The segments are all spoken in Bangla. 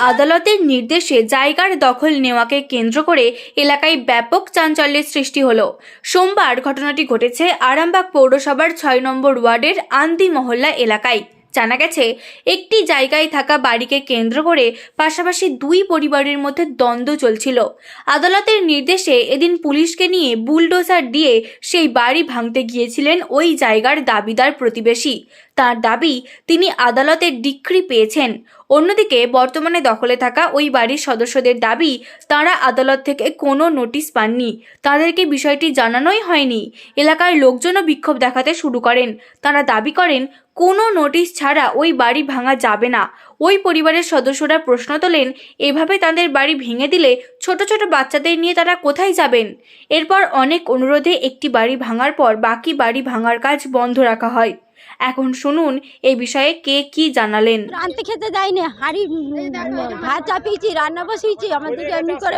আদালতের নির্দেশে জায়গার দখল নেওয়াকে কেন্দ্র করে এলাকায় ব্যাপক চাঞ্চল্যের সৃষ্টি হলো। সোমবার ঘটনাটি ঘটেছে আরামবাগ পৌরসভার ছয় নম্বর ওয়ার্ডের আন্দি মহল্লা এলাকায়। জানা গেছে, একটি জায়গায় থাকা বাড়িকে কেন্দ্র করে পাশাপাশি দুই পরিবারের মধ্যে দ্বন্দ্ব চলছিল। আদালতের নির্দেশে এদিন পুলিশকে নিয়ে বুলডোজার দিয়ে সেই বাড়ি ভাঙতে গিয়েছিলেন ওই জায়গার দাবিদার প্রতিবেশী। তার দাবি, তিনি আদালতের ডিক্রি পেয়েছেন। অন্যদিকে, বর্তমানে দখলে থাকা ওই বাড়ির সদস্যদের দাবি, তারা আদালত থেকে কোনো নোটিশ পাননি। তাদেরকে বিষয়টি জানানোই হয়নি। এলাকার লোকজনও বিক্ষোভ দেখাতে শুরু করেন। তারা দাবি করেন, কোনো নোটিশ ছাড়া ওই বাড়ি ভাঙা যাবে না। ওই পরিবারের সদস্যরা প্রশ্ন তোলেন, এভাবে তাদের বাড়ি ভেঙে দিলে ছোট ছোট বাচ্চাদের নিয়ে তারা কোথায় যাবেন? এরপর অনেক অনুরোধে একটি বাড়ি ভাঙার পর বাকি বাড়ি ভাঙার কাজ বন্ধ রাখা হয়। এখন শুনুন এই বিষয়ে কে কি জানালেন? রান্তে খেতে যাইনি হাঁড়ি ভাত চাপিয়েছি রান্না বসিয়েছি আমাদেরকে এমনি করে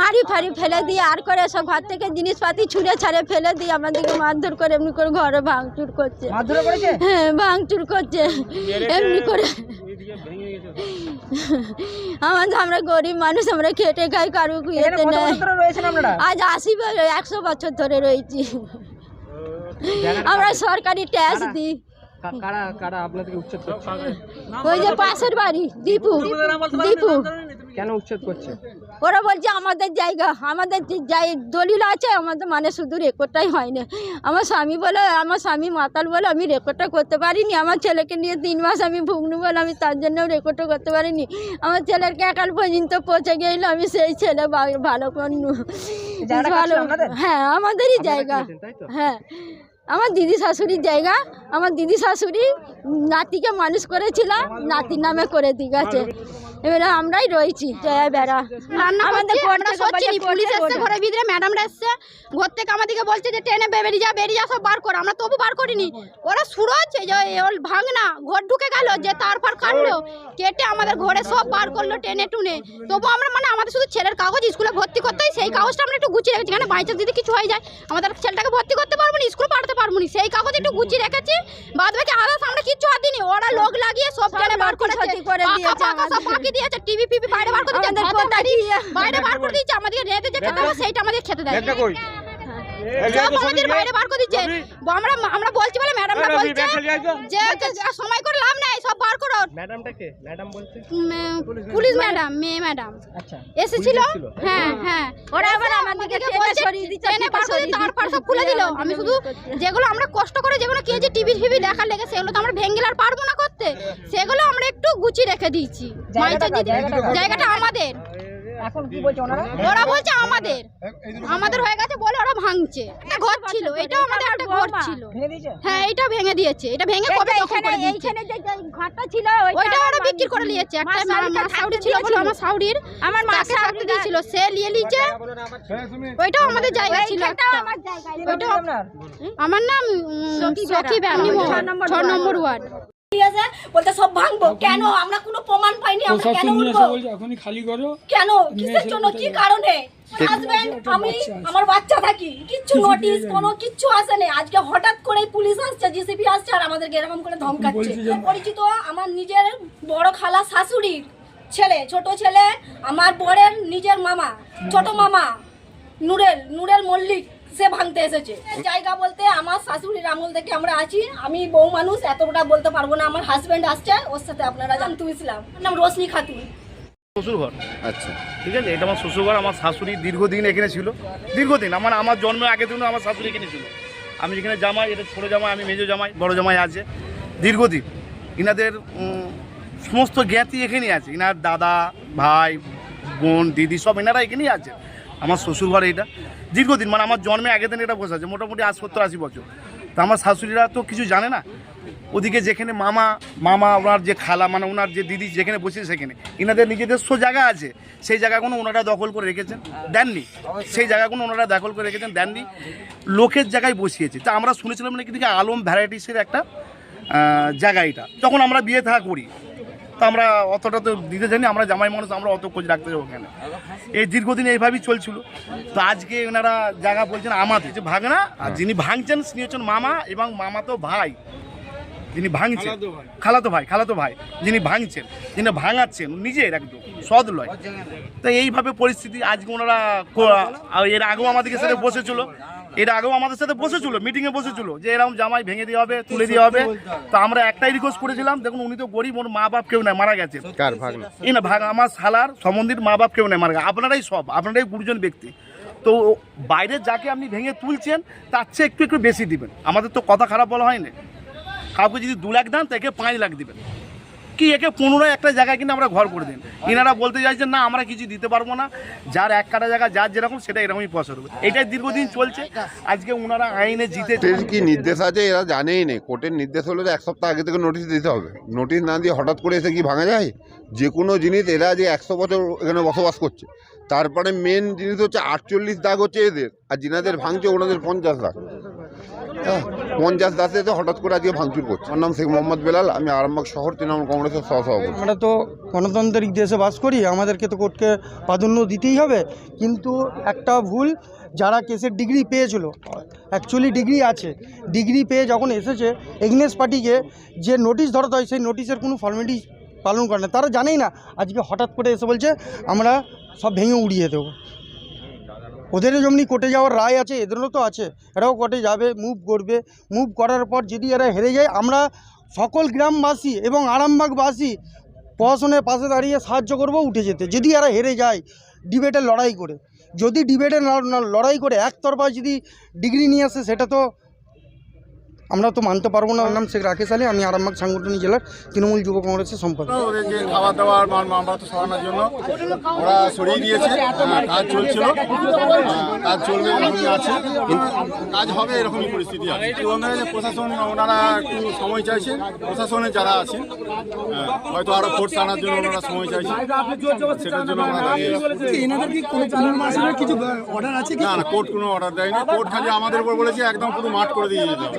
হাঁড়ি ফাড়ি ফেলে দিয়ে আর করে সব ঘর থেকে জিনিসপাতি ছুঁড়ে ছাড়ে ফেলে দিয়ে আমাদেরকে মারধর করে এমনি করে ঘরে ভাঙচুর করছে। হ্যাঁ ভাঙচুর করছে। এমনি করে আমাদের আমরা গরিব মানুষ আমরা খেটে খাই কারু এখানে ইয়েতে নেই। আজ আশি একশো বছর ধরে রয়েছি। আমরা সরকারি ট্যাক্স দিই। কারা কারা আপনাদেরকে উচ্ছেদ করছে? ওই যে পাশের বাড়ি দীপু। দীপু। কেন উচ্ছেদ করছে? ওরা বলছে আমাদের জায়গা আমাদের যে যাই দলিল আছে আমাদের মানে শুধু রেকর্ডটাই হয় না আমার স্বামী বলে আমার স্বামী মাতাল বলে আমি রেকর্ডটা করতে পারিনি। আমার ছেলেকে নিয়ে তিন মাস আমি ভুগনু বলে আমি তার জন্য রেকর্ডটা করতে পারিনি। আমার ছেলের একাল পর্যন্ত পৌঁছে গেল আমি সেই ছেলে ভালো করনু ভালো হ্যাঁ আমাদেরই জায়গা? হ্যাঁ। আমার দিদি শাশুড়ির জায়গা, আমার দিদি শাশুড়ি নাতিকে মানুষ করেছিল, নাতির নামে করে দিয়ে গেছে এবারে আমরাই রয়েছি। জয়া বেড়া। আমাদের পুলিশ এসছে ঘরের ভিতরে ম্যাডামরা এসছে। ঘর থেকে আমাদেরকে বলছে যে ট্রেনে বেরিয়ে যা বেরিয়ে যা সব বার কর। আমরা তবু বার করিনি। ওরা সুরজ ওর ভাঙনা ঘর ঢুকে গেল যে তারপর কাটলো। কেটে আমাদের ঘরে সব বার করল টেনে টুনে। তবু আমরা মানে আমাদের শুধু ছেলের কাগজ স্কুলে ভর্তি করতে সেই কাগজটা আমরা একটু গুছিয়ে রেখেছি। এখানে বাইচান্স যদি কিছু হয়ে যায় আমাদের ছেলেটাকে ভর্তি করতে পারব না স্কুল পাঠাতে পারব না। সেই কাগজ একটু গুছিয়ে রেখেছি। বাদ বাকি আদার্স আমরা কিচ্ছু হাতিনি ওরা লোক লাগিয়ে সব টেনে বার করে। ফাঁকি দিয়েছে টিভি ফিভি বাইরে বার করে দিয়েছে ভাতের থালি বাইরে বার করে দিয়েছে আমাদের রেতে যে খেতে হবে সেইটা আমাদের খেতে দেয়। সব আমাদের বাইরে বার করে দিচ্ছে। আমরা আমরা বলছি বলে ম্যাডামরা বলছে যে যে সময় করে লাভ নাই ম্যাডামটা কে? ম্যাডাম বলছে পুলিশ ম্যাডাম মেয়ে ম্যাডাম। আচ্ছা এসেছিল? হ্যাঁ হ্যাঁ। ওরা আবার আমাদেরকে বলছে, টেনে বার করে তারপর সব খুলে দিল। আমি শুধু যেগুলো আমরা কষ্ট করে যেগুলো কেজি টিভি টিভি দেখার লেগে সেগুলো তো আমরা ভেঙে আর পারব না করতে। সেগুলো আমরা একটু গুছিয়ে রেখে দিয়েছি? জায়গাটা আমাদের। এখন কি বলছে ওনারা? ওরা বলছে আমাদের। আমাদের হয়ে গেছে বলে ওরা ভাঙছে। একটা ঘর ছিল এটাও আমাদের একটা ঘর ছিল। হ্যাঁ এটাও ভেঙে দিয়েছে। এটা ভেঙে কবে দখল করে এইখানে দিয়েছে? এইখানে যে ঘরটা ছিল ওইটা ওরা বিক্রি করে নিয়েছে। একটা মা- সাউরি ছিল বলে আমার সাউরির আমার মা তাকে দিয়েছিল সে নিয়ে নিয়েছে। ওইটাও আমাদের জায়গা ছিল আমার ওইটাও- নাম সখী। ব্যামনি ছ নম্বর ওয়ার্ড। আছে বলতে সব ভাঙবো। কেন? আমরা কোনো প্রমাণ পাইনি আমরা কেন উঠবো? এখনই খালি করো। কেন? কিসের জন্য? কি কারণে? আমি আমার বাচ্চা থাকি। কিচ্ছু নোটিশ কোনো কিচ্ছু আজকে হঠাৎ করে পুলিশ আসছে জিসিপি আসছে আর আমাদেরকে এরকম করে ধমকাচ্ছে। পরিচিত আমার নিজের বড় খালা শাশুড়ির ছেলে ছোট ছেলে আমার বরের নিজের মামা ছোট মামা নুরেল নুরেল মল্লিক। সে ভাঙতে এসেছে। জায়গা বলতে আমার শাশুড়ির আমল থেকে আমরা আছি। আমি বউ মানুষ এতটা বলতে পারব না। আমার হাজবেন্ড আসছে ওর সাথে আপনারা জানতু ইসলাম নাম রোশনি খাতুন। শ্বশুরঘর। আচ্ছা। ঠিক আছে? এটা আমার শ্বশুরঘর আমার শাশুড়ি দীর্ঘদিন এখানে ছিল। দীর্ঘদিন আমার আমার জন্মের আগে দিনও আমার শাশুড়ি এখানে ছিল। আমি যেখানে জামাই এটা ছোটো জামাই আমি মেজো জামাই বড় জামাই আছে। দীর্ঘদিন। ইনাদের সমস্ত জ্ঞাতি এখানেই আছে। ইনার দাদা ভাই বোন দিদি সব এনারা এখানেই আছে। আমার শ্বশুরঘর এটা দীর্ঘদিন মানে আমার জন্মে আগের দিন এটা বসে আছে, মোটামুটি আজ সত্তর আশি বছর। তা আমার শাশুড়িরা তো কিছু জানে না। ওদিকে যেখানে মামা মামা ওনার যে খালা মানে ওনার যে দিদি যেখানে বসে সেখানে এনাদের নিজেদের নিজেদেরস্ব জায়গা আছে। সেই জায়গাগুলো ওনারা দখল করে রেখেছেন, দেননি। সেই জায়গাগুলো ওনারা দখল করে রেখেছেন, দেননি। লোকের জায়গায় বসিয়েছে। তা আমরা শুনেছিলাম নাকি দিকে আলম ভ্যারাইটিসের একটা জায়গা এটা। তখন আমরা বিয়ে থাকা করি। তা আমরা অতটা তো দিতে জানি আমরা জামাই মানুষ আমরা অত খোঁজ রাখতে যাব কেন? এই দীর্ঘদিন এইভাবেই চলছিল। তো আজকে ওনারা জায়গা বলছেন আমাদের। যে ভাগনা আর যিনি ভাঙছেন তিনি হচ্ছেন মামা এবং মামা তো ভাই। যিনি ভাঙছেন। খালাতো ভাই। খালাতো ভাই যিনি ভাঙছেন যিনি ভাঙাচ্ছেন নিজের একদম সদ লয়। তো এইভাবে পরিস্থিতি আজকে ওনারা এর আগেও আমাদের সাথে বসেছিল। এর আগেও আমাদের সাথে বসেছিল মিটিংয়ে বসেছিল যে এরকম জামাই ভেঙে দেওয়া হবে তুলে দেওয়া হবে। তো আমরা একটাই রিকোয়েস্ট করেছিলাম দেখুন উনি তো গরিব ওর মা বাপ কেউ নাই মারা গেছে। না ভাগ আমার শালার সম্বন্ধীর মা বাপ কেউ নেই মারা গেছে। আপনারাই সব আপনারাই গুরুজন ব্যক্তি। তো বাইরে যাকে আপনি ভেঙে তুলছেন তার চেয়ে একটু একটু বেশি দিবেন। আমাদের তো কথা খারাপ বলা হয়নি। কাউকে যদি দু লাখ দেন তাকে পাঁচ লাখ দিবেন। কি একে পুনরায় একটা জায়গায় কিন্তু আমরা ঘর করে দিন। এনারা বলতে চাইছেন, না, আমরা কিছু দিতে পারব না। যার এক কাটা জায়গা, যার যেরকম, সেটা এরকমই পয়সা দেবে এটাই দীর্ঘদিন চলছে। আজকে ওনারা আইনে জিতে কি নির্দেশ আছে? এরা জানেই নেই কোর্টের নির্দেশ হলো এক সপ্তাহ আগে থেকে নোটিশ দিতে হবে। নোটিশ না দিয়ে হঠাৎ করে এসে কি ভাঙা যায়? যে কোনো জিনিস এরা যে একশো বছর এখানে বসবাস করছে। তারপরে মেন জিনিস হচ্ছে আটচল্লিশ দাগ হচ্ছে এদের। আর যিনাদের ভাঙছে, ওনাদের পঞ্চাশ দাগ। হ্যাঁ পঞ্চাশ দাসে হঠাৎ করে আজকে ভাঙচুর করছে। আমার নাম শেখ মোহাম্মদ বেলাল, আমি আরামবাগ শহর তৃণমূল কংগ্রেসের সহসভাপতি। আমরা তো গণতান্ত্রিক দেশে বাস করি, আমাদেরকে তো কোর্টকে প্রাধান্য দিতেই হবে। কিন্তু একটা ভুল, যারা কেসের ডিগ্রি পেয়েছিল অ্যাকচুয়ালি ডিগ্রি আছে, ডিগ্রি পেয়ে যখন এসেছে এগনেস পার্টিকে যে নোটিশ ধরাতে হয়, সেই নোটিশের কোনো ফর্মালিটি পালন করে না। তারা জানেই না, আজকে হঠাৎ করে এসে বলছে, আমরা সব ভেঙে উড়িয়ে দেবো। ওদেরও যেমনি কোর্টে যাওয়ার রায় আছে, এদেরও তো আছে। এরাও কোর্টে যাবে মুভ করবে। মুভ করার পর যদি এরা হেরে যায়, আমরা সকল গ্রামবাসী এবং আরামবাগবাসী প্রশাসনের পাশে দাঁড়িয়ে সাহায্য করব উঠে যেতে, যদি এরা হেরে যায় ডিবেটের লড়াই করে। যদি ডিবেটের লড়াই করে একতরফা যদি ডিগ্রি নিয়ে আসে, সেটা তো আমরা তো মানতে পারব না আমার নাম শেখ রাকেশ আলী আমি আরামবাগ সাংগঠনিক জেলার তৃণমূল যুব কংগ্রেসের সম্পাদক। ওদের যে খাবার দাবার মাল মামলাটা সরানোর জন্য ওরা সরিয়ে দিয়েছে। কাজ চলছিল। কাজ চলবে এরকমই আছে। কাজ হবে এরকমই পরিস্থিতি আছে। তো যে প্রশাসন ওনারা একটু সময় চাইছে প্রশাসনের যারা আছে হ্যাঁ, হয়তো আরও ফোর্স আনার জন্য ওনারা সময় চাইছে সেটার জন্য আমরা দাঁড়িয়ে আছি। না না কোর্ট কোনো অর্ডার দেয়নি। কোর্ট খালি আমাদের উপর বলেছে একদম পুরো মাঠ করে দিয়ে যেতে হবে।